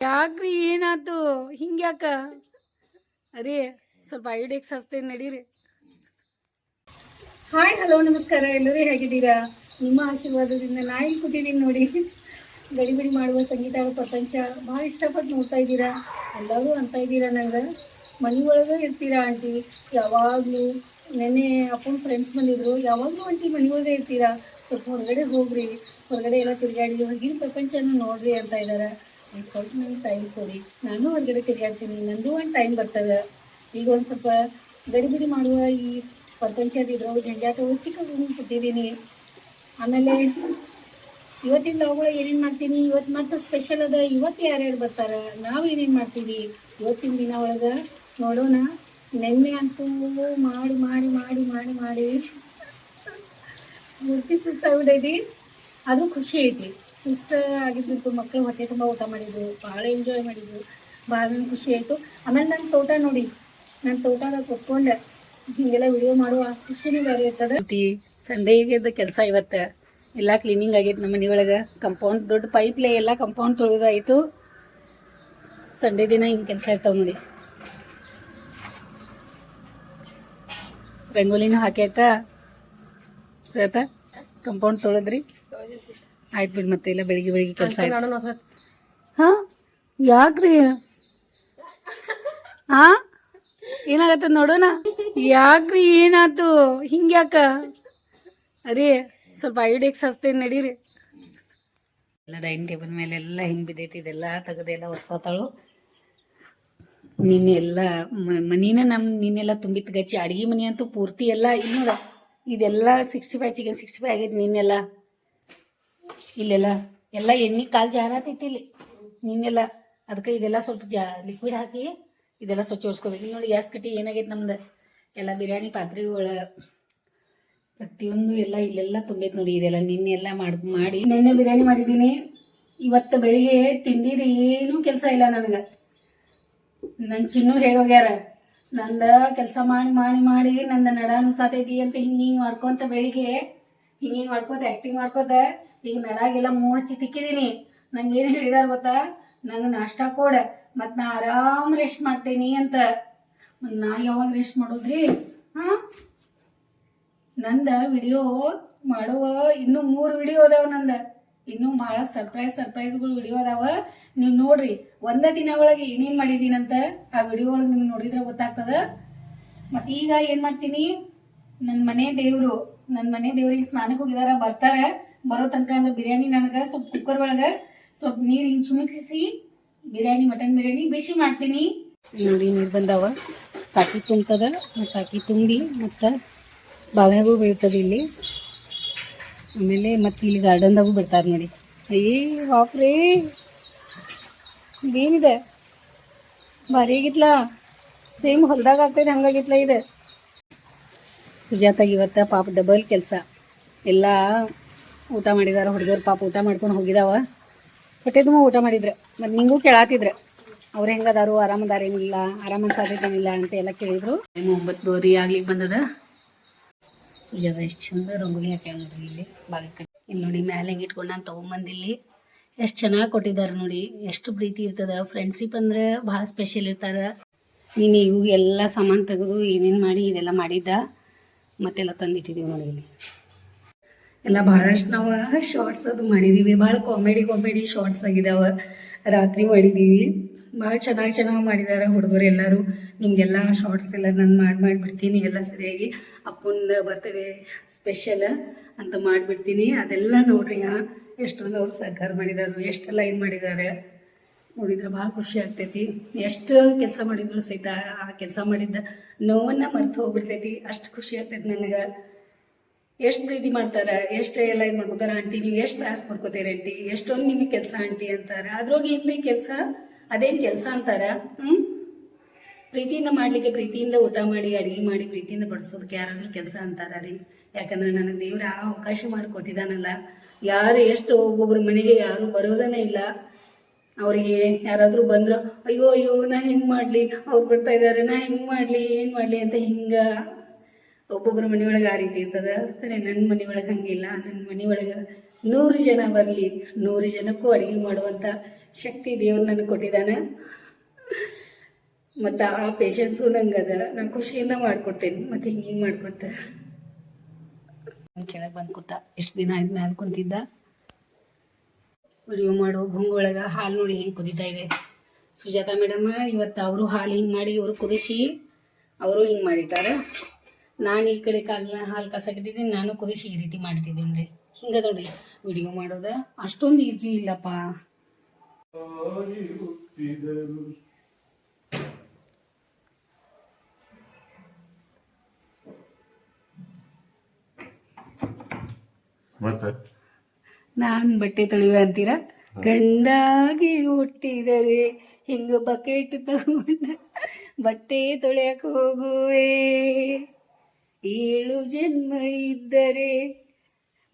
ಯಾಕ್ರಿ ಏನಾತು? ಹಿಂಗ್ಯಾಕ? ಅದೇ ಸ್ವಲ್ಪ ಐಡಿಯಾಕ್ಸ್ ಹಚ್ತೇನೆ ನಡೀರಿ. ಹಾಯ್, ಹಲೋ, ನಮಸ್ಕಾರ. ಎಲ್ಲರೂ ಹೇಗಿದ್ದೀರಾ? ನಿಮ್ಮ ಆಶೀರ್ವಾದದಿಂದ ನಾ ಇಲ್ಲಿ ನೋಡಿ. ಗಡಿಬಿಡಿ ಮಾಡುವ ಸಂಗೀತ ಪ್ರಪಂಚ ಭಾಳ ಇಷ್ಟಪಟ್ಟು ನೋಡ್ತಾ ಇದ್ದೀರಾ? ಎಲ್ಲರೂ ಅಂತ ಇದ್ದೀರಾ ನಂಗೆ? ಮನೆ ಒಳಗೆ ಇರ್ತೀರಾ ಆಂಟಿ? ಯಾವಾಗಲೂ ನೆನ್ನೆ ಅಪ್ಪನ ಫ್ರೆಂಡ್ಸ್ ಬಂದಿದ್ರು. ಯಾವಾಗಲೂ ಆಂಟಿ ಮನೆ ಒಳಗೆ ಇರ್ತೀರಾ? ಸ್ವಲ್ಪ ಹೊರಗಡೆ ಹೋಗ್ರಿ. ಹೊರಗಡೆ ಎಲ್ಲ ತಿರುಗಾಡಿ ಹೊರಗಿನ ಪ್ರಪಂಚನ ನೋಡ್ರಿ ಅಂತ ಇದ್ದಾರೆ ಈಗ ಸ್ವಲ್ಪ ನಂಗೆ ಟೈಮ್ ಕೊಡಿ. ನಾನು ಹೊರಗಡೆ ತಿರುಗಾಡ್ತೀನಿ ನಂದು ಒಂದು ಟೈಮ್ ಬರ್ತದೆ. ಈಗ ಒಂದು ಸ್ವಲ್ಪ ಗಡಿಬಿಡಿ ಮಾಡುವ, ಈ ಪ್ರಪಂಚದಿದ್ರು ಜಂಜಾಟವು ಸಿಕ್ಕಿದ್ದೀನಿ ಆಮೇಲೆ ಇವತ್ತಿನ ಲಾಗಳು ಏನೇನು ಮಾಡ್ತೀನಿ? ಇವತ್ತು ಮತ್ತೆ ಸ್ಪೆಷಲ್ ಅದ. ಇವತ್ತು ಯಾರ್ಯಾರು ಬರ್ತಾರೆ? ನಾವು ಏನೇನು ಮಾಡ್ತೀವಿ? ಇವತ್ತಿನ ದಿನ ಒಳಗೆ ನೋಡೋಣ. ನೆನ್ನೆ ಅಂತೂ ಮಾಡಿ ಮಾಡಿ ಮಾಡಿ ಮಾಡಿ ಮಾಡಿ. ಮೂರ್ತಿ ಸುಸ್ತಾಗ್ಬಿಟ್ಟೈತಿ ಅದು ಖುಷಿ ಐತಿ. ಸುಸ್ತ ಆಗಿದ್ದಿತ್ತು. ಮಕ್ಕಳು ಹೊಟ್ಟೆ ತುಂಬ ಊಟ ಮಾಡಿದ್ರು ಭಾಳ ಎಂಜಾಯ್ ಮಾಡಿದ್ರು ಭಾಳ ಖುಷಿ ಆಯಿತು. ಆಮೇಲೆ ನನ್ನ ತೋಟ ನೋಡಿ ನನ್ನ ತೋಟದ ಕೊಟ್ಕೊಂಡೆ ಹಿಂಗೆಲ್ಲ ವಿಡಿಯೋ ಮಾಡುವ ಖುಷಿನೂ ಬೇರೆ ಇರ್ತದೆ. ಸಂಡೇಗೆ ಕೆಲಸ ಇವತ್ತು ಎಲ್ಲ ಕ್ಲೀನಿಂಗ್ ಆಗೈತೆ ನಮ್ಮ ಮನೆಯೊಳಗೆ. ಕಂಪೌಂಡ್ ದೊಡ್ಡ ಪೈಪ್ಲೇ ಎಲ್ಲ ಕಂಪೌಂಡ್ ತೊಳೆದಾಯಿತು. ಸಂಡೇ ದಿನ ಹಿಂಗೆ ಕೆಲಸ ಇರ್ತಾವೆ ನೋಡಿ. ರಂಗೋಲಿನೂ ಹಾಕೈತಾ ಕಂಪೌಂಡ್ ತೊಳೆದ್ರಿ. ಆಯ್ತು ಬಿಡಿ ಮತ್ತೆ ಇಲ್ಲ ಬೆಳಿಗ್ಗೆ ಬೆಳಿಗ್ಗೆ ಕೆಲಸ ಆಯ್ತು. ಹಾ? ಯಾಕ್ರಿ? ಹಾ ಏನಾಗತ್ತ ನೋಡೋಣ. ಯಾಕ್ರಿ ಏನಾತು? ಹಿಂಗ್ಯಾಕ? ಅರೇ ಸ್ವಲ್ಪ ಐಡಿಯಾಕ್ಸ್ ಹಚ್ತೇನೆ ನಡೀರಿ. ಎಲ್ಲ ಡೈನಿಂಗ್ ಟೇಬಲ್ ಮೇಲೆ ಎಲ್ಲ ಹಿಂಗೆ ಬಿದ್ದೈತಿ ಇದೆಲ್ಲ ತೆಗೆದೆಲ್ಲ ಒರ್ಸತಾಳು. ನಿನ್ನೆ ಎಲ್ಲ ಮನಿನ ನಮ್ಮ ನಿನ್ನೆಲ್ಲ ತುಂಬಿತ್ ಗಚ್ಚಿ. ಅಡಿಗೆ ಮನೆ ಅಂತೂ ಪೂರ್ತಿ ಎಲ್ಲ ಇನ್ನೂರ ಇದೆಲ್ಲ sixty five chicken sixty five ಆಗೈತೆ ನಿನ್ನೆಲ್ಲ. ಇಲ್ಲೆಲ್ಲ, ಎಲ್ಲ ಎಣ್ಣೆ ಕಾಲು ಜಾರತೈತಿ ಇಲ್ಲಿ. ನಿನ್ನೆಲ್ಲ ಅದಕ್ಕೆ ಇದೆಲ್ಲ ಸ್ವಲ್ಪ ಜಾ ಲಿಕ್ವಿಡ್ ಹಾಕಿ ಇದೆಲ್ಲ ಸ್ವಚ್ಛ ಒರೆಸ್ಕೋಬೇಕು. ನೋಡಿ ಗ್ಯಾಸ್ ಕಟ್ಟಿ ಏನಾಗೈತೆ ನಮ್ದು. ಎಲ್ಲ ಬಿರಿಯಾನಿ ಪಾತ್ರೆಗಳ ಪ್ರತಿಯೊಂದು ಎಲ್ಲ ಇಲ್ಲೆಲ್ಲ ತುಂಬೈತೆ ನೋಡಿ ಇದೆಲ್ಲ. ನಿನ್ನೆ ಎಲ್ಲ ಮಾಡಿ ಮಾಡಿ ನಿನ್ನೆ ಬಿರಿಯಾನಿ ಮಾಡಿದ್ದೀನಿ. ಇವತ್ತು ಬೆಳಿಗ್ಗೆ ತಿಂಡಿದ ಏನೂ ಕೆಲಸ ಇಲ್ಲ ನನಗೆ. ನನ್ನ ಚಿನ್ನು ಹೇಳೋಗ್ಯಾರ, ನಂದ ಕೆಲಸ ಮಾಡಿ ಮಾಡಿ ಮಾಡಿ ನಂದ ನಡಾನು ಸಾತೈತಿ ಅಂತ ಹಿಂಗೆ ಹಿಂಗೆ ಮಾಡ್ಕೊಂತ ಬೆಳಿಗ್ಗೆ ಹಿಂಗೆ ಮಾಡ್ಕೋತ ಆ್ಯಕ್ಟಿಂಗ್ ಮಾಡ್ಕೋತ, ಈಗ ನಡಾಗೆಲ್ಲ ಮೂವ್ ಹಚ್ಚಿ ತಿಕ್ಕಿದೀನಿ. ನಂಗೆ ಏನು ಹೇಳಿದಾರ ಗೊತ್ತಾ? ನಂಗೆ ನಾಷ್ಟ ಕೊಡ ಮತ್ತು ನಾ ಆರಾಮ್ ರೆಸ್ಟ್ ಮಾಡ್ತೇನಿ ಅಂತ. ಮತ್ತು ನಾ ಯಾವಾಗ ರೆಸ್ಟ್ ಮಾಡೋದ್ರಿ? ಹಾಂ? ನಂದ ವಿಡಿಯೋ ಮಾಡುವ ಇನ್ನೂ ಮೂರು ವಿಡಿಯೋ ಅದಾವ ನಂದ. ಇನ್ನೂ ಭಾಳ ಸರ್ಪ್ರೈಸ್ ಸರ್ಪ್ರೈಸ್ಗಳು ವಿಡಿಯೋ ಅದಾವ. ನೀವು ನೋಡ್ರಿ, ಒಂದ ದಿನ ಒಳಗೆ ಏನೇನು ಮಾಡಿದೀನಂತ ಆ ವಿಡಿಯೋ ಒಳಗೆ ನಿಮ್ಗೆ ನೋಡಿದ್ರೆ ಗೊತ್ತಾಗ್ತದ. ಮತ್ತು ಈಗ ಏನು ಮಾಡ್ತೀನಿ? ನನ್ನ ಮನೆ ದೇವರು ನನ್ನ ಮನೆ ದೇವ್ರಿಗೆ ಸ್ನಾನಕ್ಕೆ ಹೋಗಿದಾರ, ಬರ್ತಾರೆ. ಬರೋ ತನಕ ಅಂದ್ರೆ ಬಿರಿಯಾನಿ ನನಗೆ, ಸ್ವಲ್ಪ ಕುಕ್ಕರ್ ಒಳಗೆ ಸ್ವಲ್ಪ ನೀರು ಹಿಂಗೆ ಬಿರಿಯಾನಿ ಮಟನ್ ಬಿರಿಯಾನಿ ಬಿಸಿ ಮಾಡ್ತೀನಿ. ನೋಡಿ ನೀರು ಬಂದಾವ. ತಾಕಿ ತುಂಬ್ತದ ತಾಕಿ ತುಂಬಿ ಮತ್ತು ಬಾವ್ಯಾಗೂ ಬೀಳ್ತದೆ ಇಲ್ಲಿ. ಆಮೇಲೆ ಮತ್ತೆ ಇಲ್ಲಿ ಗಾರ್ಡನ್ದಾಗೂ ಬಿಡ್ತಾರೆ ನೋಡಿ. ಅಯ್ಯೇ ಬಾಪ್ರೇ, ಇದೇನಿದೆ? ಭಾರಿ ಆಗಿತ್ಲ? ಸೇಮ್ ಹೊಲ್ದಾಗ ಆಗ್ತೈತೆ, ಹಂಗಾಗಿತ್ಲ ಇದು? ಸುಜಾತಾಗ ಇವತ್ತು ಪಾಪ ಡಬಲ್ ಕೆಲಸ. ಎಲ್ಲ ಊಟ ಮಾಡಿದಾರ ಹುಡುಗರು ಪಾಪ ಊಟ ಮಾಡ್ಕೊಂಡು ಹೋಗಿದಾವ. ಹೊಟ್ಟೆ ತುಂಬ ಊಟ ಮಾಡಿದ್ರೆ. ಮತ್ತು ನಿಂಗೂ ಕೇಳಾತಿದ್ರೆ. ಅವ್ರು ಹೆಂಗದಾರು ಆರಾಮದಾರ ಏನಿಲ್ಲ ಆರಾಮ ಅನ್ಸಾತೈತೇನಿಲ್ಲ ಅಂತ ಎಲ್ಲ ಕೇಳಿದ್ರು. ಒಂಬತ್ತು ಬೋರಿ ಆಗ್ಲಿಕ್ಕೆ ಬಂದದ. ಸುಜಾತ ಎಷ್ಟು ಚಂದ ರಂಗೋಲಿ ಹಾಕ್ಯಾಳ ನೋಡ್ರಿ ಇಲ್ಲಿ ಬಾಗಿಲು ಇಲ್ಲಿ ನೋಡಿ ಮ್ಯಾಲೆ ಹೆಂಗೆ ಇಟ್ಕೊಂಡು ನಾನು ತೊಗೊಂಬಂದಿಲ್ಲಿ. ಎಷ್ಟು ಚೆನ್ನಾಗಿ ಕೊಟ್ಟಿದ್ದಾರೆ ನೋಡಿ. ಎಷ್ಟು ಪ್ರೀತಿ ಇರ್ತದ. ಫ್ರೆಂಡ್ಶಿಪ್ ಅಂದ್ರೆ ಭಾಳ ಸ್ಪೆಷಲ್ ಇರ್ತಾರೆ. ನೀನು ಇವು ಎಲ್ಲ ಸಾಮಾನು ತೆಗೆದು ಏನೇನು ಮಾಡಿ ಇದೆಲ್ಲ ಮಾಡಿದ್ದ. ಮತ್ತೆಲ್ಲ ತಂದಿಟ್ಟಿದ್ದೀವಿ ನೋಡಿ ಎಲ್ಲ ಭಾಳಷ್ಟು ನಾವು ಶಾರ್ಟ್ಸ್ ಅದು ಮಾಡಿದ್ದೀವಿ ಭಾಳ ಕಾಮಿಡಿ ಕಾಮಿಡಿ ಶಾರ್ಟ್ಸ್ ಆಗಿದಾವೆ ರಾತ್ರಿ ಮಾಡಿದ್ದೀವಿ ಭಾಳ ಚೆನ್ನಾಗಿ ಚೆನ್ನಾಗಿ ಮಾಡಿದ್ದಾರೆ ಹುಡುಗರು ಎಲ್ಲರೂ. ನಿಮಗೆಲ್ಲ ಶಾರ್ಟ್ಸ್ ಎಲ್ಲ ನಾನು ಮಾಡಿ, ಮಾಡಿಬಿಡ್ತೀನಿ ಎಲ್ಲ ಸರಿಯಾಗಿ. ಅಪ್ಪನ ಬರ್ತಡೇ ಸ್ಪೆಷಲ್ ಅಂತ ಮಾಡಿಬಿಡ್ತೀನಿ. ಅದೆಲ್ಲ ನೋಡ್ರಿ ಎಷ್ಟೊಂದು ಅವ್ರು ಸಹಕಾರ ಮಾಡಿದ್ದಾರೆ ಎಷ್ಟೆಲ್ಲ ಇದು ಮಾಡಿದ್ದಾರೆ ನೋಡಿದ್ರೆ ಭಾಳ ಖುಷಿ ಆಗ್ತೈತಿ. ಎಷ್ಟು ಕೆಲಸ ಮಾಡಿದ್ರು ಸಹಿತ ಆ ಕೆಲಸ ಮಾಡಿದ್ದ ನೋವನ್ನ ಮರ್ತು ಹೋಗ್ಬಿಡ್ತೈತಿ. ಅಷ್ಟು ಖುಷಿ ಆಗ್ತೈತಿ ನನಗೆ. ಎಷ್ಟು ಪ್ರೀತಿ ಮಾಡ್ತಾರ, ಎಷ್ಟು ಎಲ್ಲ ಇದು ಮಾಡ್ಕೋತಾರ ಆಂಟಿ, ನೀವು ಎಷ್ಟು ತ್ರಾಸ ಮಾಡ್ಕೋತೀರಿ ಆಂಟಿ, ಎಷ್ಟೊಂದು ನಿಮಗೆ ಕೆಲಸ ಆಂಟಿ ಅಂತಾರ. ಅದ್ರಾಗ ಇಲ್ಲಿ ಕೆಲಸ, ಅದೇನ್ ಕೆಲಸ ಅಂತಾರ, ಹ್ಮ್? ಪ್ರೀತಿಯಿಂದ ಮಾಡ್ಲಿಕ್ಕೆ ಪ್ರೀತಿಯಿಂದ ಊಟ ಮಾಡಿ, ಅಡಿಗೆ ಮಾಡಿ ಪ್ರೀತಿಯಿಂದ ಬಡಿಸೋದಕ್ಕೆ ಯಾರಾದ್ರೂ ಕೆಲಸ ಅಂತಾರ ರೀ. ಯಾಕಂದ್ರೆ ನನಗೆ ದೇವ್ರ ಆ ಅವಕಾಶ ಮಾಡಿಕೊಟ್ಟಿದ್ದಾನಲ್ಲ ಯಾರು ಎಷ್ಟು ಒಬ್ಬೊಬ್ರ ಮನೆಗೆ ಯಾರು ಬರೋದನ್ನೇ ಇಲ್ಲ. ಅವರಿಗೆ ಯಾರಾದರೂ ಬಂದ್ರು, ಅಯ್ಯೋ ಅಯ್ಯೋ, ನಾ ಹೆಂಗ್ ಮಾಡ್ಲಿ? ಅವ್ರು ಬರ್ತಾ ಇದಾರೆ, ನಾ ಹೆಂಗ್ ಮಾಡ್ಲಿ? ಏನು ಮಾಡ್ಲಿ? ಅಂತ ಹಿಂಗ ಒಬ್ಬೊಬ್ಬರ ಮನೆಯೊಳಗೆ ಆ ರೀತಿ ಇರ್ತದ. ಸರಿ ನನ್ನ ಮನೆಯೊಳಗೆ ಹಂಗಿಲ್ಲ. ನನ್ನ ಮನೆಯೊಳಗೆ ನೂರು ಜನ ಬರಲಿ. ನೂರು ಜನಕ್ಕೂ ಅಡುಗೆ ಮಾಡುವಂಥ ಶಕ್ತಿ ದೇವ್ರು ನನಗೆ ಕೊಟ್ಟಿದ್ದಾನೆ. ಮತ್ತು ಆ ಪೇಷನ್ಸು ನಂಗೆ ಅದ. ನಾನು ಖುಷಿಯಿಂದ ಮಾಡ್ಕೊಡ್ತೇನೆ. ಮತ್ತು ಹಿಂಗೆ ಹಿಂಗೆ ಮಾಡ್ಕೊತ. ಕೆಳಗೆ ಬಂದು ಕೂತ, ಎಷ್ಟು ದಿನ ಆಯ್ತು ಮ್ಯಾಲೆ ಕುಂತಿದ್ದ? ವಿಡಿಯೋ ಮಾಡೋ ಗುಂಗೊಳಗೆ ಹಾಲು ನೋಡಿ ಹೆಂಗೆ ಕುದೀತಾ ಇದೆ. ಸುಜಾತ ಮೇಡಮ್, ಇವತ್ತು ಅವರು ಹಾಲು ಹಿಂಗೆ ಮಾಡಿ, ಇವರು ಕುದಿಸಿ ಅವರು ಹಿಂಗೆ ಮಾಡಿಟ್ಟಾರೆ. ನಾನು ಈ ಕಡೆ ಕಾಲ ಹಾಲು ಕಸಕಿಟ್ಟಿದ್ದೀನಿ ನಾನು ಕುದಿಸಿ ಈ ರೀತಿ ಮಾಡಿಟ್ಟಿದ್ದೀನಿ ರೀ. ಹಿಂಗೆ ನೋಡಿ ವಿಡಿಯೋ ಮಾಡೋದು ಅಷ್ಟೊಂದು ಈಸಿ ಇಲ್ಲಪ್ಪ. ಮತ್ತೆ? ನಾನು ಬಟ್ಟೆ ತೊಳೆಯುವ ಅಂತೀರಾ? ಗಂಡಾಗಿ ಹುಟ್ಟಿದರೆ ಹಿಂಗ ಬಕೆಟ್ ತಗೊಂಡ ಬಟ್ಟೆ ತೊಳೆಯಕ್ಕೆ ಹೋಗುವೆ. ಏಳು ಜನ್ಮ ಇದ್ದರೆ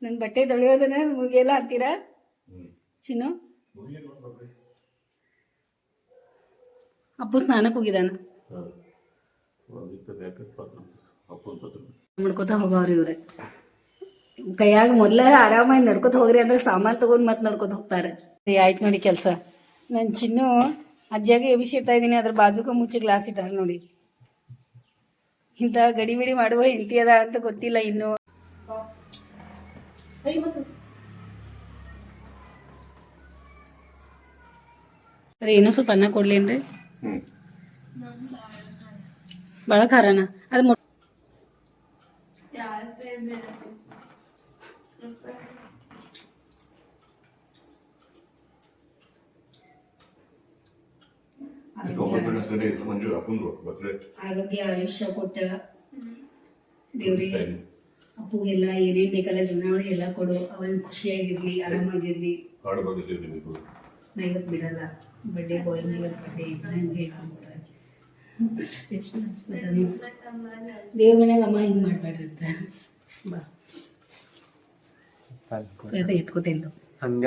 ನನ್ನ ಬಟ್ಟೆ ತೊಳೆಯೋದನ್ನ ಮುಗಿಯಲ್ಲ ಅಂತೀರಾ? ಚಿನ್ನು? ಅಪ್ಪು ಸ್ನಾನಕ್ಕೆ ಹೋಗಿದಾನ ಮಾಡ್ಕೋತಾ ಹೋಗವ್ರಿ ಇವ್ರೆ. ಕೈಯಾಗ ಮೊದ್ಲ ಆರಾಮಾಗಿ ನಡ್ಕೊತ ಹೋಗ್ರಿ ಅಂದ್ರೆ ಸಾಮಾನ್ ತಗೊಂಡ್ ಮತ್ ನಡ್ಕೊತ ಹೋಗ್ತಾರೆ. ಆಯ್ತು ನೋಡಿ ಕೆಲಸ. ನನ್ ಚಿನ್ನು ಅಜ್ಜಾಗೆ ಎಬಿಸಿರ್ತಾ ಇದೀನಿ ಅದ್ರ ಬಾಜುಕ ಮುಚ್ಚಿ ಗ್ಲಾಸ್ ಇದ್ದಾರೆ ನೋಡಿ. ಇಂತ ಗಡಿ ಬಿಡಿ ಮಾಡುವ ಹೆಂಡತಿ ಅದ ಅಂತ ಗೊತ್ತಿಲ್ಲ ಇನ್ನು. ಏನು ಸ್ವಲ್ಪ ಅನ್ನ ಕೊಡ್ಲೇನ್ರಿ? ಹ್ಮ್. ಭಾಳ ಖಾರನ? ಅದು ಒಂಬತ್ತು ಸರಿ ಮಂಜು ಅಪ್ಪಂದು ಆರೋಗ್ಯ ಆಯುಷ್ಯ ಕೊಟ್ಟ ದೇವ್ರಿಗೆ ಅಪ್ಪುಗೆಲ್ಲ ಏನೇನ್ ಬೇಕಲ್ಲ ಜೀವನ ಒಳಗೆ ಎಲ್ಲ ಕೊಡು. ಅವನ್ ಖುಷಿಯಾಗಿರ್ಲಿ ಆರಾಮಾಗಿರ್ಲಿ. ಹಾಡು ಬಂದಿದ್ದೀವಿ ನಿಮಗೂ ನಾ ಇವತ್ತು ಬಿಡಲ್ಲ. ಬಡ್ಡೆ ಬಾಯ್ ಇವತ್ತು ಬಡ್ಡೆ ನಂಗೆ ದೇವ್ರ ಮನ್ಯಾಗ ಅಮ್ಮ ಹಿಂಗ್ ಮಾಡಬೇಡ್ರಿ ಅಂತ. ಬಾ. ಎತ್ಕೋತೇನು. ಹಂಗ?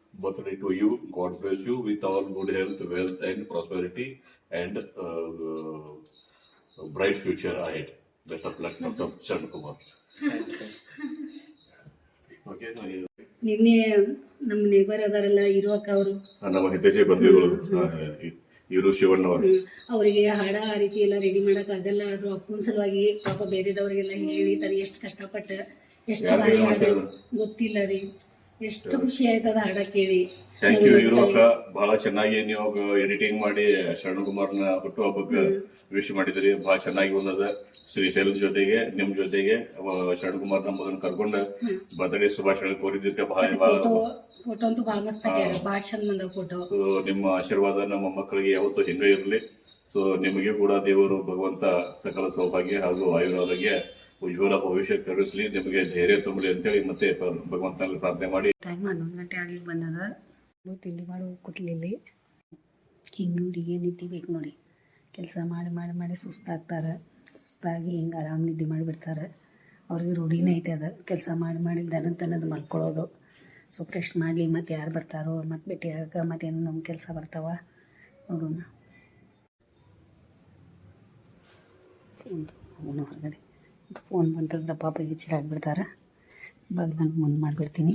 birthday to you. God bless you with all good health, wealth, and prosperity, and uh, uh, bright future ahead. Best of luck, Dr. Sharan Kumar. Okay, now ನಿನ್ನೆ ನಮ್ಮ ನೇಬರ್ ಅದಾರಲ್ಲ ಇರೋಕ ಅವರು ನಮ್ಮ ಇವರು ಶಿವಣ್ಣ ಅವರು ಅವರಿಗೆ ಹಾಡ ಆ ರೀತಿ ಎಲ್ಲ ರೆಡಿ ಮಾಡಕ್ ಆಗಲ್ಲ ಆದ್ರೂ ಅಪ್ಪನ ಸಲುವಾಗಿ ಪಾಪ ಬೇರೆದವರಿಗೆಲ್ಲ ಹೇಳಿ ತಾನು ಎಷ್ಟು ಕಷ್ಟಪಟ್ಟ ಎಷ್ಟು? ಗೊತ್ತಿಲ್ಲ ರೀ ಎಷ್ಟು ಖುಷಿ ಆಯ್ತದ ಹಾಡ ಕೇಳಿ. ಥ್ಯಾಂಕ್ ಯು ಇರೋಕ ಬಹಳ ಚೆನ್ನಾಗಿ ನೀವು ಎಡಿಟಿಂಗ್ ಮಾಡಿ ಶರಣಕುಮಾರ್ನ ಹುಟ್ಟುಹಬ್ಬಕ್ಕೆ ವಿಶ್ ಮಾಡಿದ್ರಿ. ಬಹಳ ಚೆನ್ನಾಗಿ ಬಂದದ. ಶ್ರೀ ಶೈಲ ಜೊತೆಗೆ ನಿಮ್ ಜೊತೆಗೆ ಶರಣಕುಮಾರ್ ನಮ್ಮದನ್ನ ಕರ್ಕೊಂಡ ಬರ್ತ್ಡೇ ಶುಭಾಶಯ ಕೋರಿದ್ದಕ್ಕೆ ಬಹಳ ಬಹಳ ಫೋಟೋ ಅಂತೂ ಭಾಳ ಮಸ್ತ್ ಚಂದ ಬಂದ ಫೋಟೋ ಸೊ ನಿಮ್ಮ ಆಶೀರ್ವಾದ ನಮ್ಮ ಮಕ್ಕಳಿಗೆ ಯಾವತ್ತೂ ಹಿಂದೆ ಇರಲಿ. ಸೊ ನಿಮಗೆ ಕೂಡ ದೇವರು ಭಗವಂತ ಸಕಲ ಸೌಭಾಗ್ಯ ಹಾಗೂ ಆಯುರ್ವಾದಕ್ಕೆ ಉಜ್ವಲ ಭವಿಷ್ಯ ಕರುಣಿಸಲಿ ನಿಮಗೆ ಧೈರ್ಯ ತುಂಬಲಿ ಅಂತೇಳಿ ಮತ್ತೆ ಭಗವಂತನಲ್ಲಿ ಪ್ರಾರ್ಥನೆ ಮಾಡಿ. ಟೈಮ್ ಹನ್ನೊಂದು ಗಂಟೆ ಆಗಿ ಬಂದದ ತಿಂಡಿ ಮಾಡಿ ಕೂತ್ಲಿಲ್ಲಿ. ಹಿಂಗೆ ಇವರಿಗೆ ನಿದ್ದೆ ಬೇಕು ನೋಡಿ. ಕೆಲಸ ಮಾಡಿ ಮಾಡಿ ಮಾಡಿ ಸುಸ್ತಾಗ್ತಾರೆ. ಸುಸ್ತಾಗಿ ಹಿಂಗೆ ಆರಾಮ್ ನಿದ್ದೆ ಮಾಡಿಬಿಡ್ತಾರೆ. ಅವ್ರಿಗೆ ರೂಢಿನೇ ಐತೆ ಅದು. ಕೆಲಸ ಮಾಡಿ ಮಾಡಿ ದನ ತನದ ಮಲ್ಕೊಳ್ಳೋದು ಸೊ ರೆಸ್ಟ್ ಮಾಡಲಿ ಮತ್ತು ಯಾರು ಬರ್ತಾರೋ ಮತ್ತು ಭೇಟಿ ಆಗಕ್ಕೆ ಮತ್ತೇನು ನಮ್ಮ ಕೆಲಸ ಬರ್ತಾವ ನೋಡೋಣ. ಹೊರಗಡೆ. ಫೋನ್ ಬಂತಂದ್ರೆ ಪಾಪ ಹೆಚ್ಚಿರಾಗ್ಬಿಡ್ತಾರೆ ಇವಾಗ ನಾನು ಮುಂದೆ ಮಾಡಿಬಿಡ್ತೀನಿ.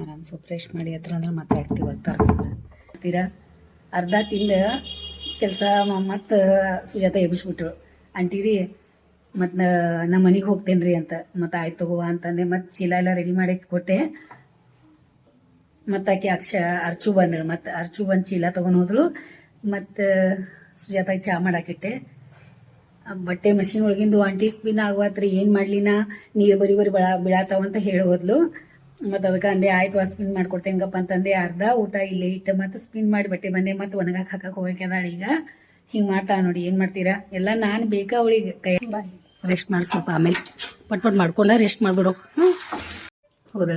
ಆರಾಮ್ ಸೊ ಫ್ರೆಶ್ ಮಾಡಿ ಹತ್ರ ಅಂದ್ರೆ ಮತ್ತೆ ಆ್ಯಕ್ಟಿವ್ ಆಗ್ತಾರೆ. ತೀರಾ ಅರ್ಧ ತಿಂದ ಕೆಲಸ ಮತ್ತೆ ಸುಜಾತ ಎಬ್ಬಿಸ್ಬಿಟ್ರು. ಆಂಟಿ ರೀ ಮತ್ತು ನಮ್ಮ ಮನೆಗೆ ಹೋಗ್ತೇನೆ ರೀ ಅಂತ. ಮತ್ತೆ ಆಯ್ತು ತಗೋ ಅಂತಂದೆ. ಮತ್ತು ಚೀಲ ಎಲ್ಲ ರೆಡಿ ಮಾಡಿ ಕೊಟ್ಟೆ. ಮತ್ತು ಆಕೆ ಅಕ್ಷ ಅರ್ಚು ಬಂದಳು. ಮತ್ತು ಅರ್ಚು ಬಂದು ಚೀಲ ತೊಗೊಂಡು ಹೋದಳು ಮತ್ತು ಸುಜಾತ ಚಾ ಮಾಡಾಕಿಟ್ಟೆ. ಬಟ್ಟೆ ಮಷಿನ್ ಒಳಗಿಂದು ಆಂಟಿ ಸ್ಪಿನ್ ಆಗುವತ್ರಿ ಏನು ಮಾಡ್ಲಿ ನಾ ನೀರು ಬರಿ ಬರಿ ಬಳ ಅಂತ ಹೇಳಿ ಹೋದ್ಲು. ಮತ್ತು ಅದಕ್ಕೆ ಅಂದೆ ಆಯ್ತು ಸ್ಪಿನ್ ಮಾಡ್ಕೊಡ್ತೇನಪ್ಪ ಅಂತಂದೆ ಅರ್ಧ ಊಟ ಇಲ್ಲೇ ಇಟ್ಟು ಮತ್ತೆ ಸ್ಪಿನ್ ಮಾಡಿ ಬಟ್ಟೆ ಬಂದೆ, ಮತ್ತೆ ಒಣಗಾಕ ಹಾಕಕ್ಕೆ ಹೋಗಕ್ಕೆ ಈಗ. ಹಿಂಗೆ ಮಾಡ್ತಾ ನೋಡಿ, ಏನು ಮಾಡ್ತೀರಾ? ಎಲ್ಲ ನಾನು ಬೇಕಾ ಅವಳಿಗೆ? ಕೈ ರೆಸ್ಟ್ ಮಾಡಿ ಸ್ವಲ್ಪ ಆಮೇಲೆ. ಪಟ್ ಪಟ್ ಮಾಡ್ಕೊಂಡ ರೆಸ್ಟ್ ಮಾಡ್ಬಿಡು. ಹ್ಞೂ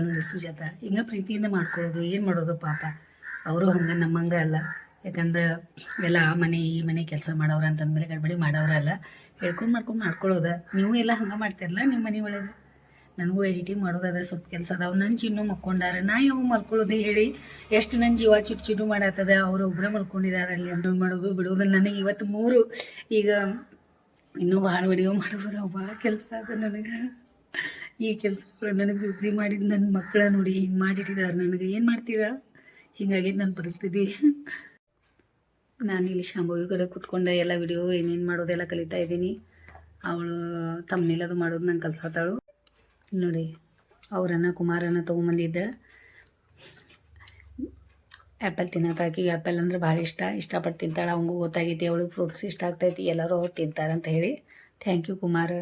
ನೋಡಿ ಸುಜಾತ. ಹಿಂಗೆ ಪ್ರೀತಿಯಿಂದ ಮಾಡ್ಕೊಳ್ಳೋದು, ಏನು ಮಾಡೋದು ಪಾಪ. ಅವರು ಹಂಗೆ, ನಮ್ಮಂಗ ಅಲ್ಲ. ಯಾಕಂದ್ರೆ ಎಲ್ಲ ಮನೆ, ಈ ಮನೆ ಕೆಲಸ ಮಾಡೋರು ಅಂತಂದ್ಮೇಲೆ ಗಡ್ಬಡಿ ಮಾಡೋರಲ್ಲ ಹೇಳ್ಕೊಂಡು ಮಾಡ್ಕೊಂಡು ಮಾಡ್ಕೊಳ್ಳೋದ. ನೀವು ಎಲ್ಲ ಹಂಗೆ ಮಾಡ್ತೀರಲ್ಲ ನಿಮ್ಮ ಮನೆ ಒಳಗೆ? ನನಗೂ ಎಡಿಟಿಂಗ್ ಮಾಡೋದದ ಸ್ವಲ್ಪ ಕೆಲಸ ಅದಾವ. ನನ್ನ ಚಿನ್ನು ಮಕ್ಕೊಂಡಾರ. ನಾ ಯಾವ ಮಲ್ಕೊಳ್ಳೋದು ಹೇಳಿ. ಎಷ್ಟು ನನ್ನ ಜೀವ ಚುಟ್ ಚುಟ್ಟು ಮಾಡತ್ತದ. ಅವ್ರು ಒಬ್ಬರೇ ಮಲ್ಕೊಂಡಿದ್ದಾರೆ ಅಲ್ಲಿ. ಅಂತ ಮಾಡೋದು ಬಿಡೋದು. ನನಗೆ ಇವತ್ತು ಮೂರು. ಈಗ ಇನ್ನೂ ಭಾಳ ವಿಡಿಯೋ ಮಾಡ್ಬೋದು ಭಾಳ ಕೆಲಸ ಅದ ನನಗೆ. ಈ ಕೆಲಸಗಳು ನನಗೆ ಬಿಸಿ ಮಾಡಿದ ನನ್ನ ಮಕ್ಕಳ ನೋಡಿ ಹಿಂಗೆ ಮಾಡಿಟ್ಟಿದ್ದಾರೆ ನನಗೆ. ಏನು ಮಾಡ್ತೀರಾ? ಹಿಂಗಾಗೈತೆ ನನ್ನ ಪರಿಸ್ಥಿತಿ? ನಾನು ಇಲ್ಲಿ ಶಾಂಭವಿ ಕಡೆ ಕುತ್ಕೊಂಡೆ, ಎಲ್ಲ ವಿಡಿಯೋ ಏನೇನು ಮಾಡೋದೆಲ್ಲ ಕಲಿತಾ ಇದ್ದೀನಿ. ಅವಳು ತಮ್ಮನೆಲ್ಲದು ಮಾಡೋದು ನಂಗೆ ಕಲ್ಸತ್ತಾಳು ನೋಡಿ, ಅವರನ್ನ ಕುಮಾರನ ತೊಗೊಂಬಂದಿದ್ದೆ. ಆ್ಯಪಲ್ ತಿನ್ನತ್ತಾಕಿ ಆ್ಯಪಲ್ ಅಂದ್ರೆ ಭಾಳ ಇಷ್ಟ. ಇಷ್ಟಪಟ್ಟು ತಿಂತಾಳೆ, ಅವಂಗೂ ಗೊತ್ತಾಗೈತಿ, ಅವಳಿಗೆ ಫ್ರೂಟ್ಸ್ ಇಷ್ಟ ಆಗ್ತೈತಿ, ಎಲ್ಲರೂ ಅವ್ರು ತಿಂತಾರೆ ಅಂತ ಹೇಳಿ. Thank you Kumar.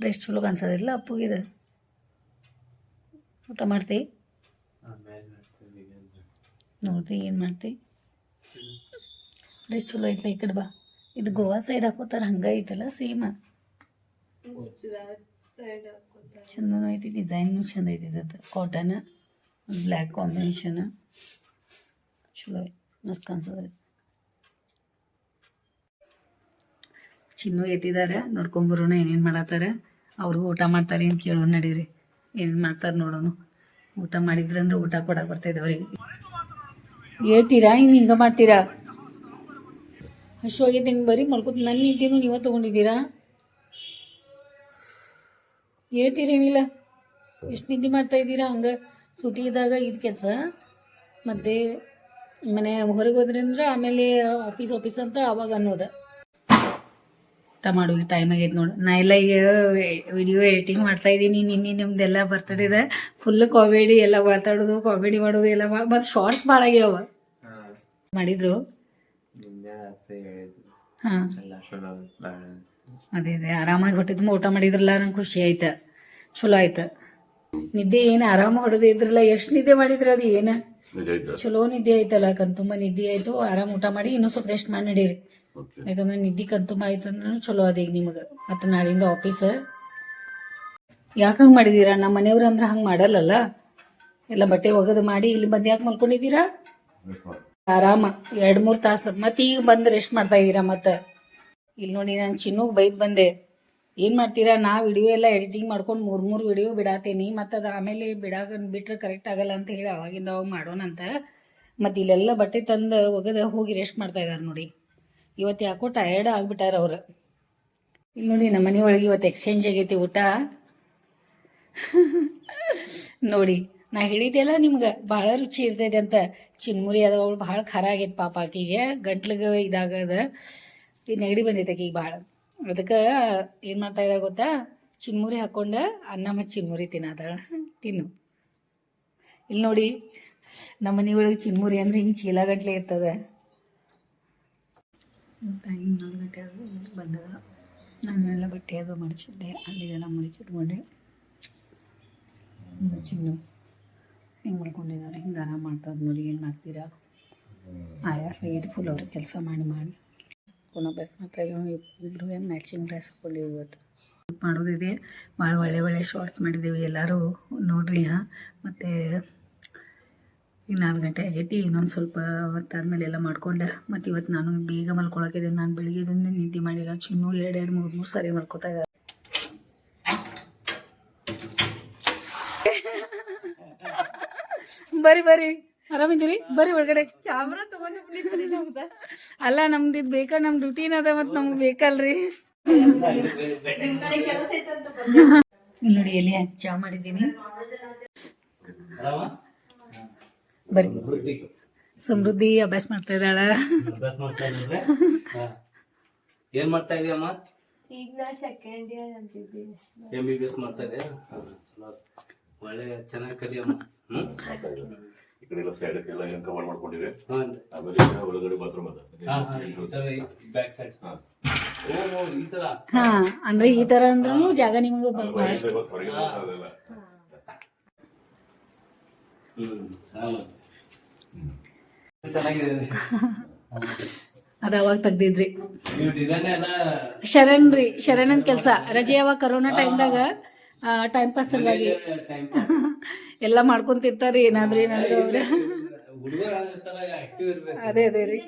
ಡ್ರೆಸ್ ಚಲೋ ಕಾಣಿಸೋದಿಲ್ಲ ಅಪ್ಪುಗಿದೆ ಊಟ ಮಾಡ್ತಿ? ನೋಡ್ರಿ ಏನು ಮಾಡ್ತಿ? ಡ್ರೆಸ್ ಚಲೋ ಐತ್ಲ ಈ ಕಡೆ ಬಾ. ಇದು ಗೋವಾ ಸೈಡ್ ಹಾಕೋತಾರ, ಹಂಗ ಐತಲ್ಲ ಸೇಮ್ ಚಂದನೂ ಐತಿ, ಡಿಸೈನು ಚಂದ ಐತಿ ಇದು ಕಾಟನ್ ಬ್ಲ್ಯಾಕ್ ಕಾಂಬಿನೇಷನ್ ಚಲೋ ಐತಿ, ಮಸ್ತ್ ಕಾಣಿಸೋದೈತಿ ಚಿನ್ನು ಎತ್ತಿದ್ದಾರೆ ನೋಡ್ಕೊಂಬರೋಣ ಏನೇನು ಮಾಡತ್ತಾರ. ಅವ್ರಿಗೂ ಊಟ ಮಾಡ್ತಾರೆ ಏನು ಕೇಳೋಣ ನಡೀರಿ. ಏನೇನು ಮಾಡ್ತಾರೆ ನೋಡೋಣ. ಊಟ ಮಾಡಿದ್ರಂದ್ರೆ ಊಟ ಕೊಡಕ್ಕೆ ಬರ್ತೈತೆ ಅವ್ರಿಗೆ. ಹೇಳ್ತೀರಾ? ಇನ್ನು ಹಿಂಗೆ ಮಾಡ್ತೀರಾ? ಹಸುವಾಗೈತೆ ಹಿಂಗೆ ಬರೀ ಮಲ್ಕೋತ ನನ್ನ ನಿದ್ದೆನೂ ನೀವೇ ತೊಗೊಂಡಿದ್ದೀರಾ? ಹೇಳ್ತೀರೇನಿಲ್ಲ ಎಷ್ಟು ನಿದ್ದೆ ಮಾಡ್ತಾ ಇದ್ದೀರಾ? ಹಂಗೆ ಸುಟಿ ಇದ್ದಾಗ ಇದು ಕೆಲಸ? ಮತ್ತೆ ಮನೆ ಹೊರಗೆ ಹೋದ್ರಂದ್ರೆ ಆಮೇಲೆ ಆಫೀಸ್ ಆಫೀಸ್ ಅಂತ ಆವಾಗ ಅನ್ನೋದು. ಊಟ ಮಾಡೋ ಟೈಮ್ ಆಗೈತೆ ನೋಡು. ನಾ ಎಲ್ಲ ಈಗ ವಿಡಿಯೋ ಎಡಿಟಿಂಗ್ ಮಾಡ್ತಾ ಇದ್ದೀನಿ ನಿನ್ನೆ ನಿಮ್ದೆಲ್ಲ ಬರ್ತಡೇ ಇದೆ ಫುಲ್ ಕಾಮಿಡಿ ಎಲ್ಲ ಮಾತಾಡೋದು ಕಾಮಿಡಿ ಮಾಡೋದು ಎಲ್ಲ ಮತ್ತು ಶಾರ್ಟ್ಸ್ ಭಾಳ ಆಗ್ಯಾವ. ಮಾಡಿದ್ರು? ಹಾಂ. ಅದೇ ಅದೇ ಆರಾಮಾಗಿ ಹೊಟ್ಟೆ ತುಂಬ ಊಟ ಮಾಡಿದ್ರಲ್ಲ ನಂಗೆ ಖುಷಿ ಆಯ್ತು. ಚಲೋ ಆಯ್ತು. ನಿದ್ದೆ ಏನು ಆರಾಮ ಹೊಡೆದೇ ಇದ್ರಲ್ಲ ಎಷ್ಟು ನಿದ್ದೆ ಮಾಡಿದ್ರ ಅದು ಏನು? ಚಲೋ ನಿದ್ದೆ ಆಯ್ತಲ್ಲ ಕಣ್ತುಂಬ ನಿದ್ದೆ ಆಯ್ತು. ಆರಾಮ್ ಊಟ ಮಾಡಿ ಇನ್ನೂ ಸ್ವಲ್ಪ ರೆಸ್ಟ್ ಮಾಡಿ ನಡೀರಿ. ಯಾಕಂದ್ರೆ ನಿದ್ದಿ ಕಂತು ಮಾಹಿತಿ ಚಲೋ ಅದ ಈಗ ನಿಮಗೆ. ಮತ್ತು ನಾಳಿಂದ ಆಫೀಸ್ ಯಾಕೆ ಹಂಗ ಮಾಡಿದ್ದೀರಾ ನಮ್ಮ ಮನೆಯವ್ರು ಅಂದ್ರ ಹಂಗ ಮಾಡಲ್ಲಲ್ಲ? ಎಲ್ಲ ಬಟ್ಟೆ ಒಗದು ಮಾಡಿ ಇಲ್ಲಿ ಬಂದು ಯಾಕೆ ಮಲ್ಕೊಂಡಿದ್ದೀರಾ? ಆರಾಮ. ಎರಡು ಮೂರು ತಾಸು. ಮತ್ತೆ ಈಗ ಬಂದು ರೆಸ್ಟ್ ಮಾಡ್ತಾ ಇದೀರಾ ಮತ್ತೆ? ಇಲ್ಲಿ ನೋಡಿ ನಾನು ಚಿನ್ನುಗೆ ಬೈದ್ ಬಂದೆ. ಏನು ಮಾಡ್ತೀರಾ? ನಾ ವಿಡಿಯೋ ಎಲ್ಲ ಎಡಿಟಿಂಗ್ ಮಾಡ್ಕೊಂಡು ಮೂರು ಮೂರು ವಿಡಿಯೋ ಬಿಡಾತೇನಿ ಮತ್ತ ಅದು ಆಮೇಲೆ ಬಿಡಾಗ ಬಿಟ್ರೆ ಕರೆಕ್ಟ್ ಆಗಲ್ಲ ಅಂತ ಹೇಳಿ ಅವಾಗಿಂದ ಅವಾಗ ಮಾಡೋಣ ಅಂತ ಮತ್ತು ಇಲ್ಲೆಲ್ಲ ಬಟ್ಟೆ ತಂದು ಒಗದ ಹೋಗಿ ರೆಸ್ಟ್ ಮಾಡ್ತಾ ಇದ್ದಾರೆ ನೋಡಿ. ಇವತ್ತು ಯಾಕೋ ಟಯರ್ಡ್ ಆಗ್ಬಿಟ್ಟಾರ ಅವ್ರು. ಇಲ್ಲಿ ನೋಡಿ ನಮ್ಮ ಮನೆ ಒಳಗೆ ಇವತ್ತು ಎಕ್ಸ್ಚೇಂಜ್ ಆಗೈತಿ ಊಟ. ನೋಡಿ, ನಾ ಹೇಳಿದೆಲ್ಲ ನಿಮ್ಗೆ, ಭಾಳ ರುಚಿ ಇರ್ತೈತೆ ಅಂತ. ಚಿನ್ಮುರಿ ಅದ ಅವಳು ಭಾಳ ಖಾರ ಆಗೈತೆ ಪಾಪ ಆಕಿಗೆ. ಗಂಟ್ಲಿಗೆ ಇದಾಗದ. ಈ ನೆಗಡಿ ಬಂದೈತೆ ಆಕಿಗೆ ಭಾಳ. ಅದಕ್ಕೆ ಏನು ಮಾಡ್ತಾ ಇದ್ದ ಗೊತ್ತಾ? ಚಿನ್ಮುರಿ ಹಾಕ್ಕೊಂಡು ಅನ್ನ ಮತ್ತು ಚಿನ್ಮುರಿ ತಿನ್ನೋದಾಳ ತಿನ್ನು. ಇಲ್ಲಿ ನೋಡಿ ನಮ್ಮ ಮನೆ ಒಳಗೆ ಚಿನ್ಮುರಿ ಅಂದ್ರೆ ಹಿಂಗೆ ಚೀಲ ಗಂಟ್ಲೆ ಇರ್ತದೆ. ಟೈಮ್ ನಾಲ್ಕು ಗಂಟೆ ಆಗು ಬಂದದ ನಾನು ಎಲ್ಲ ಬಟ್ಟೆ ಅದು ಮಡಚಿಟ್ಟೆ ಅಲ್ಲಿಗೆಲ್ಲ ಮಡಚಿಟ್ಕೊಂಡೆ. ಚಿನ್ನು ಹಿಂಗೆ ಮಾಡ್ಕೊಂಡಿದ್ದಾರೆ, ಹಿಂಗೆ ಆರಾಮ ಮಾಡ್ತಾರೆ ನೋಡಿ ಏನು ಮಾಡ್ತೀರಾ? ಆಯಾಸ ಆಗೈತೆ ಫುಲ್ ಅವ್ರಿಗೆ ಕೆಲಸ ಮಾಡಿ ಮಾಡಿ. ಕೊನೋ ಬಸ್ ಮಾತ್ರ ಇಬ್ಬರು ಮ್ಯಾಚಿಂಗ್ ಡ್ರೆಸ್ ಹಾಕೊಂಡಿವಿ ಇವತ್ತು. ಮಾಡೋದಿದೆ, ಭಾಳ ಒಳ್ಳೆ ಒಳ್ಳೆ ಶಾರ್ಟ್ಸ್ ಮಾಡಿದ್ದೀವಿ ಎಲ್ಲರೂ ನೋಡ್ರಿ, ಹಾಂ. ಮತ್ತು ಈಗ ನಾಲ್ಕು ಗಂಟೆ ಆಗೈತಿ ಇನ್ನೊಂದು ಸ್ವಲ್ಪ ಹೊತ್ತಾದ್ಮೇಲೆ ಎಲ್ಲ ಮಾಡ್ಕೊಂಡೆ. ಮತ್ತು ಇವತ್ತು ನಾನು ಬೇಗ ಮಲ್ಕೊಳಕಿದೆ ನಾನು ಬೆಳಿಗ್ಗೆದಿಂದ ನಿದ್ದೆ ಮಾಡಿಲ್ಲ. ಚಿನ್ನು ಎರಡು ಎರಡು ಮೂರು ಮೂರು ಸರಿ ಮಲ್ಕೋತಾ ಇದ್ದಾರೆ ಬರ್ರಿ ಬರ್ರಿ. ಆರಾಮಿದ್ದೀರಿ? ಬರ್ರಿ ಒಳಗಡೆ. ಕ್ಯಾಮ್ರಾ ತಗೊಂಡು ಅಲ್ಲ ನಮ್ದು ಇದು ಬೇಕಾ? ನಮ್ಮ ಡ್ಯೂಟಿನ ಅದ ಮತ್ತು ನಮ್ಗೆ ಬೇಕಲ್ರಿ. ಇಲ್ಲಿ ನೋಡಿ ಎಲ್ಲಿ ಚಾ ಮಾಡಿದ್ದೀನಿ. ಬರ್ರಿ ಸಮೃದ್ಧಿ. ಅಭ್ಯಾಸ ಮಾಡ್ತಾ ಇದ್ದಾಳ. ಅಭ್ಯಾಸ ಮಾಡ್ತಾ ಇದ್ದಾರೆ ಏನ್ ಮಾಡ್ತಾ ಇದೀಯಮ್ಮ? ಈಗ ನಾ ಸೆಕೆಂಡ್ ಇಯರ್ ಅಂತಿದ್ದೆ ಎಂ ಬಿ ಬಿ ಎಸ್ ಮಾಡ್ತಾ ಇದೆಯಾ? ಚಲೋ. ಒಳ್ಳೆ ಚೆನ್ನಾಗಿ ಕಲಿಯಮ್ಮ. ಹ್ಮ್? ಈ ಕಡೆ ಎಲ್ಲ ಸೈಡ್ ಎಲ್ಲ ಏನು ಕವರ್ ಮಾಡ್ಕೊಂಡಿವೆ? ಹ್ಮ್. ಆಮೇಲೆ ಈಗ ಒಳಗಡೆ ಬಾತ್ರೂಮ್ ಅದ. ಹಾ, ಹಾ, ಬ್ಯಾಕ್ ಸೈಡ್ ಹಾ. ಓ ಈ ತರ. ಹಾ ಅಂದ್ರೆ ಈ ತರ ಅಂದ್ರೂ ಜಾಗ ನಿಮಗೆ ಬಹಳಷ್ಟು. ಹ್ಮ್ ಚೆನ್ನಾಗಿ- ಚೆನ್ನಾಗಿದೆ ಅದ ಅವಾಗ ತೆಗ್ದಿದ್ರಿ. ನೀವು ಡಿಸೈನ್ ಎಲ್ಲ ಶರಣ್ ರೀ ಶರಣನ್ ಕೆಲಸ. ರಜೆ ಅವಾಗ ಕರೋನಾ ಟೈಮ್ದಾಗ ಟೈಮ್ ಪಾಸ್ ಸಲುವಾಗಿ ಟೈಮ್ ಎಲ್ಲ ಮಾಡ್ಕೊಂತಿರ್ತಾರಿ ಏನಾದ್ರು ಏನಾದ್ರು ಅವ್ರ. ಹುಡುಗರು ಆಕ್ಟಿವ್ ಇರ್ಬೇಕು. ಅದೇ ಅದೇ ರೀ.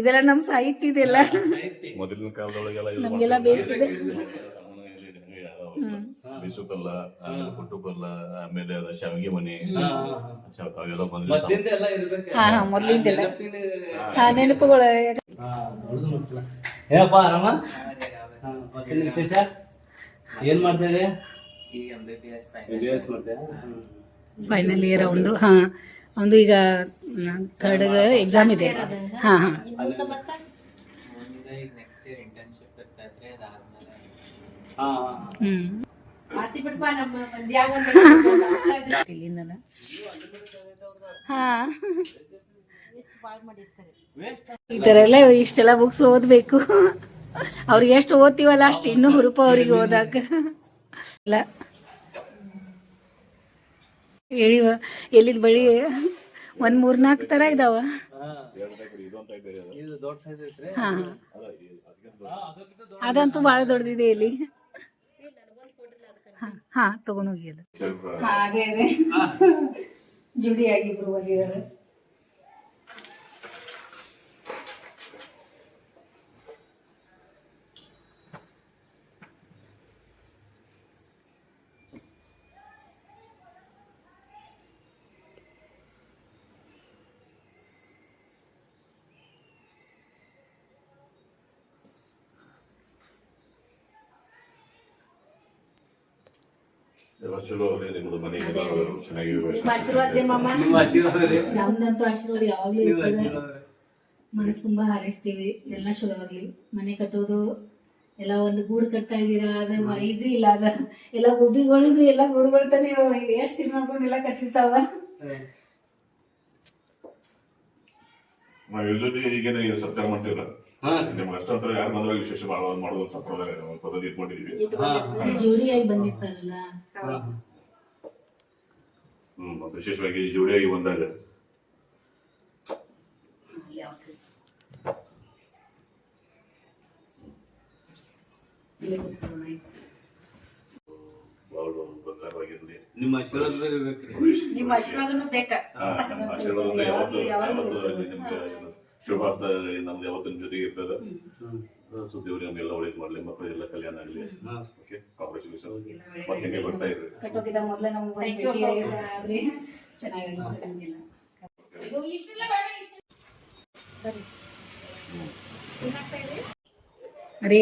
ಇದೆಲ್ಲ ನಮ್ ಸಾಹಿತ್ಯ ಇದೆಲ್ಲ ಮೊದಲಿನ ಕಾಲದೊಳಗೆಲ್ಲ ನಮ್ಗೆಲ್ಲ. ಬೇಕಿದೆ ಸಾಮಾನ್ಯ ಇಲ್ಲಿ ಹಂಗೆ ಅದಾವ. ಬಿಸುಕಲ್ಲ ಆಮೇಲೆ ಕುಟುಕಲ್ಲ ಆಮೇಲೆ ಅದ ಶಾವಿಗೆ ಮನೆ ಅವೆಲ್ಲ ಬಂದ್ರೆ ಇರ್ಬೇಕು. ಹಾ, ಹಾ, ಮೊದ್ಲಿಂದೆಲ್ಲ. ಹಾ ನೆನಪುಗಳು. ಹೇಳಪ್ಪ. ಆರಾಮ ಹಾ, ಮತ್ತೇನ್ ವಿಶೇಷ? ಏನ್ ಮಾಡ್ತಾ ಫೈನಲ್ ಇಯರ್ ಒಂದು ಹಾ. ಒಂದು ಈಗ ಥರ್ಡ್ ಎಕ್ಸಾಮ್ ಇದೆ. ಹಾ ಹಾ. ಈ ತರ ಎಲ್ಲ ಇಷ್ಟೆಲ್ಲ ಬುಕ್ಸ್ ಓದ್ಬೇಕು. ಅವ್ರಿಗೆ ಎಷ್ಟು ಓದ್ತೀವಲ್ಲ ಅಷ್ಟು ಇನ್ನೂ ಹುರುಪ ಅವ್ರಿಗೆ ಓದಾಕ. ಇಲ್ಲ. ಹೇಳಿವ ಎಲ್ಲಿದ್ ಬಳಿ? ಒಂದ್ ಮೂರ್ನಾಲ್ಕು ತರ ಇದಾವ. ಹಾ. ಇದು ದೊಡ್ಡ ಸೈಜ್ ಹಾ ಹಾ. ಅದಂತೂ ಭಾಳ ದೊಡ್ಡದಿದೆ ಇಲ್ಲಿ. ಹಾ ಹಾ ತಗೊಂಡೋಗಿ ಅದು ಹಾ ಅದೇ ಅದೇ. ಜುಡಿ ಆಗಿಬ್ರು ಬಂದಿದ್ದಾರೆ. ಎಲ್ಲ ಚಲೋ ಅದೇ. ನಿಮ್ದು ನಿಮ್ಮ ಆಶೀರ್ವಾದ ರೀ ನಮ್ದಂತೂ ಆಶೀರ್ವಾದ ಯಾವಾಗಲೂ ನಿಮ್ಮ ಇರ್ತದೆ. ಆಶೀರ್ವಾದ ರೀ. ಮನಸ್ಸು ತುಂಬಾ ಹಾರೈಸ್ತೀವಿ. ಎಲ್ಲ ಶುರು ಆಗ್ಲಿ ಮನೆ ಕಟ್ಟೋದು ಎಲ್ಲ ಒಂದು ಗೂಡು ಕಟ್ತಾ ಇದೀರಾ ಅದ ಈಸಿ ಇಲ್ಲ. ಅದ ಎಲ್ಲ ಗುಬ್ಬಿಗಳಿಗೂ ಎಲ್ಲ ಗೂಡುಗಳ್ತಾನೆ ಎಷ್ಟು ಇದು ಮಾಡ್ಕೊಂಡು ಎಲ್ಲ ಕಟ್ಟಿರ್ತಾವ? ನಾವು ಯೂಶಲಿ ಈಗೇನೆ ಇದು ಸತ್ಕಾರ ಮಾಡ್ತೀವಲ್ಲ. ನಿಮ್ಗೆ ಯಾರು ಬಂದ್ರೆ ವಿಶೇಷ ಭಾಳ ಮಾಡುವ ಸಂಪ್ರದಾಯ ಒಂದು ಪದ್ಧತಿ ಇಟ್ಕೊಂಡಿದೀವಿ ಜೋಡಿಯಾಗಿ ಬಂದಿರ್ತಾರಲ್ಲ. ಹ್ಮ್ ಮತ್ತೆ ವಿಶೇಷವಾಗಿ ಜೋಡಿಯಾಗಿ ಬಂದಾಗ. ನಿಮ್ಮ ಆಶೀರ್ವಾದ ನಿಮ್ಮ ಆಶೀರ್ವಾದನೂ ಬೇಕಾ. ಹಾ, ನಮ್ಮ ಆಶೀರ್ವಾದ ಯಾವತ್ತು ಯಾವತ್ತು ನಿಮ್ಗೆ ಶುಭ ಆಗ್ತಾ ನಮ್ದು ಯಾವತ್ತು ನಿಮ್ ಜೊತೆಗೆ ಇರ್ತದ. ಸೊ ಎಲ್ಲ ನಮ್ಗೆಲ್ಲ ಒಳ್ಳೇದು ಮಾಡ್ಲಿ. ಮಕ್ಕಳೆಲ್ಲ ಕಲ್ಯಾಣ ಆಗಲಿ. ಓಕೆ ಕಾಂಗ್ರೆಚುಲೇಷನ್ ಮತ್ತೆ ಹಿಂಗೆ ಬರ್ತಾ ಇದ್ರಿ? ಕಟ್ಟೋಕಿದ ಮೊದಲೇ ನಮ್ಗೆ ಬಂದು ಭೇಟಿ ಆಗಿದ್ರೆ ಆದ್ರೆ ಚೆನ್ನಾಗಿ ಸರ್ ನಮಗೆಲ್ಲ. ಇಷ್ಟೆಲ್ಲ ಬೇಡ ಇಷ್ಟ ಬರ್ರಿ ಏನಾಗ್ತಾ ಇದೆ? ಅರೇ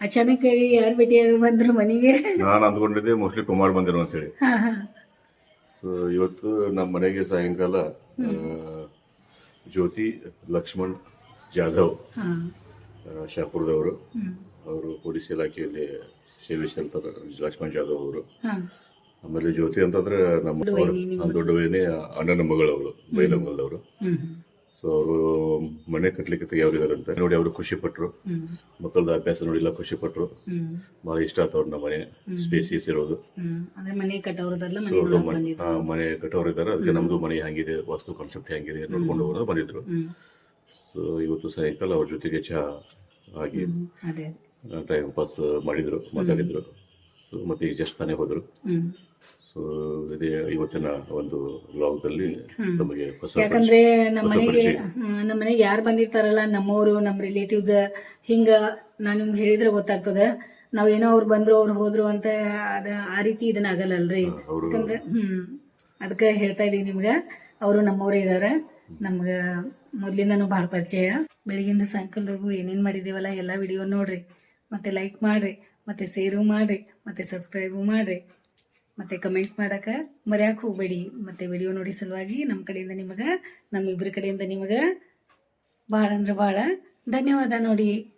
ಅಚಾನಕ್ ಯಾರು ಭೇಟಿ ಬಂದ್ರು ಮನೆಗೆ? ನಾನು ಅಂದ್ಕೊಂಡಿದ್ದೆ ಮೋಸ್ಟ್ಲಿ ಕುಮಾರ್ ಬಂದಿರು ಅಂತ ಹೇಳಿ ಹಾ ಹಾ. ಸೊ ಇವತ್ತು ನಮ್ಮ ಮನೆಗೆ ಸಾಯಂಕಾಲ ಆ, ಜ್ಯೋತಿ ಲಕ್ಷ್ಮಣ್ ಜಾಧವ್ ಹಾ. ಆ, ಶಾಪುರದವರು ಹ್ಮ್. ಅವರು ಪೊಲೀಸ್ ಇಲಾಖೆಯಲ್ಲಿ ಸೇವೆ ಸಲ್ತಾರೆ ಲಕ್ಷ್ಮಣ್ ಜಾಧವ್ ಅವರು. ಹಾ. ಆಮೇಲೆ ಜ್ಯೋತಿ ಅಂತಂದ್ರೆ ನಮ್ಮ ದೊಡ್ಡ ವೈನಿ ಅಣ್ಣನ ಮಗಳವರು ಬೈಲಂಗಲ್ದವರು ಹ್ಮ್ ಹ್ಮ್. ಸೊ ಅವರು ಮನೆ ಕಟ್ಲಿಕ್ಕೆ ಇದ್ದಾರೆ ಅಂತ ನೋಡಿ ಅವರು ಖುಷಿ ಪಟ್ರು. ಮಕ್ಕಳದ ಅಭ್ಯಾಸ ನೋಡಿಲ್ಲ ಖುಷಿ ಪಟ್ರು. ಬಹಳ ಇಷ್ಟ ಆಯ್ತು ಅವ್ರ ನಮ್ಮ ಮನೆ ಸ್ಪೇಸಿಯಸ್ ಇರೋದು. ಮನೆ ಕಟ್ಟೋರು ಇದ್ದಾರೆ. ಅದಕ್ಕೆ ನಮ್ದು ಮನೆ ಹೆಂಗಿದೆ ವಾಸ್ತು ಕಾನ್ಸೆಪ್ಟ್ ಹೆಂಗಿದೆ ನೋಡ್ಕೊಂಡು ಹೋಗೋದು ಬಂದಿದ್ರು. ಸೊ ಇವತ್ತು ಸಾಯಂಕಾಲ ಅವ್ರ ಜೊತೆಗೆ ಚಹಾ ಆಗಿ ಟೈಮ್ ಪಾಸ್ ಮಾಡಿದ್ರು ಮಾತಾಡಿದ್ರು. ಸೊ ಮತ್ತೆ ಈಗ ಜಸ್ಟ್ ತಾನೇ ಹೋದ್ರು. ಸೊ ಇದೇ ಇವತ್ತಿನ ಒಂದು ನಮಗೆ ಹೊಸ ಯಾಕಂದ್ರೆ ನಮ್ಮ ಮನೆಗೆ. ನಮ್ಮ ಮನೆಗೆ ಯಾರು ಬಂದಿರ್ತಾರಲ್ಲ ನಮ್ಮವರು ನಮ್ಮ ರಿಲೇಟಿವ್ಸ್ ಹಿಂಗ ನಾನು ನಿಮ್ಗೆ ಹೇಳಿದ್ರೆ ಗೊತ್ತಾಗ್ತದ. ನಾವ್ ಏನೋ ಅವ್ರು ಬಂದ್ರು ಅವ್ರು ಹೋದ್ರು ಅಂತ ಅದ ಆ ರೀತಿ ಇದನ್ನ ಆಗಲ್ಲಲ್ರಿ. ಯಾಕಂದ್ರೆ ಹ್ಮ್ ಅದಕ್ಕೆ ಹೇಳ್ತಾ ಇದೀವಿ ನಿಮ್ಗೆ. ಅವರು ನಮ್ಮವರೇ ಇದಾರ. ನಮ್ಗ ಮೊದ್ಲಿಂದನೂ ಭಾಳ ಪರಿಚಯ. ಬೆಳಗಿಂದ ಸಾಯಂಕಾಲದವರೆಗೂ ಏನೇನ್ ಮಾಡಿದೀವಲ್ಲ ಎಲ್ಲಾ ವಿಡಿಯೋ ನೋಡ್ರಿ. ಮತ್ತೆ ಲೈಕ್ ಮಾಡ್ರಿ ಮತ್ತೆ ಶೇರು ಮಾಡ್ರಿ ಮತ್ತೆ ಸಬ್ಸ್ಕ್ರೈಬು ಮಾಡ್ರಿ. ಮತ್ತೆ ಕಮೆಂಟ್ ಮಾಡಕ ಮರ್ಯಾಕ್ ಹೋಗಬೇಡಿ. ಮತ್ತೆ ವಿಡಿಯೋ ನೋಡಿ ಸಲುವಾಗಿ ನಮ್ಮ ಕಡೆಯಿಂದ ನಿಮಗೆ ನಮ್ಮ ಇಬ್ಬರ ಕಡೆಯಿಂದ ನಿಮಗೆ ಭಾಳ ಅಂದ್ರೆ ಭಾಳ ಧನ್ಯವಾದ ನೋಡಿ.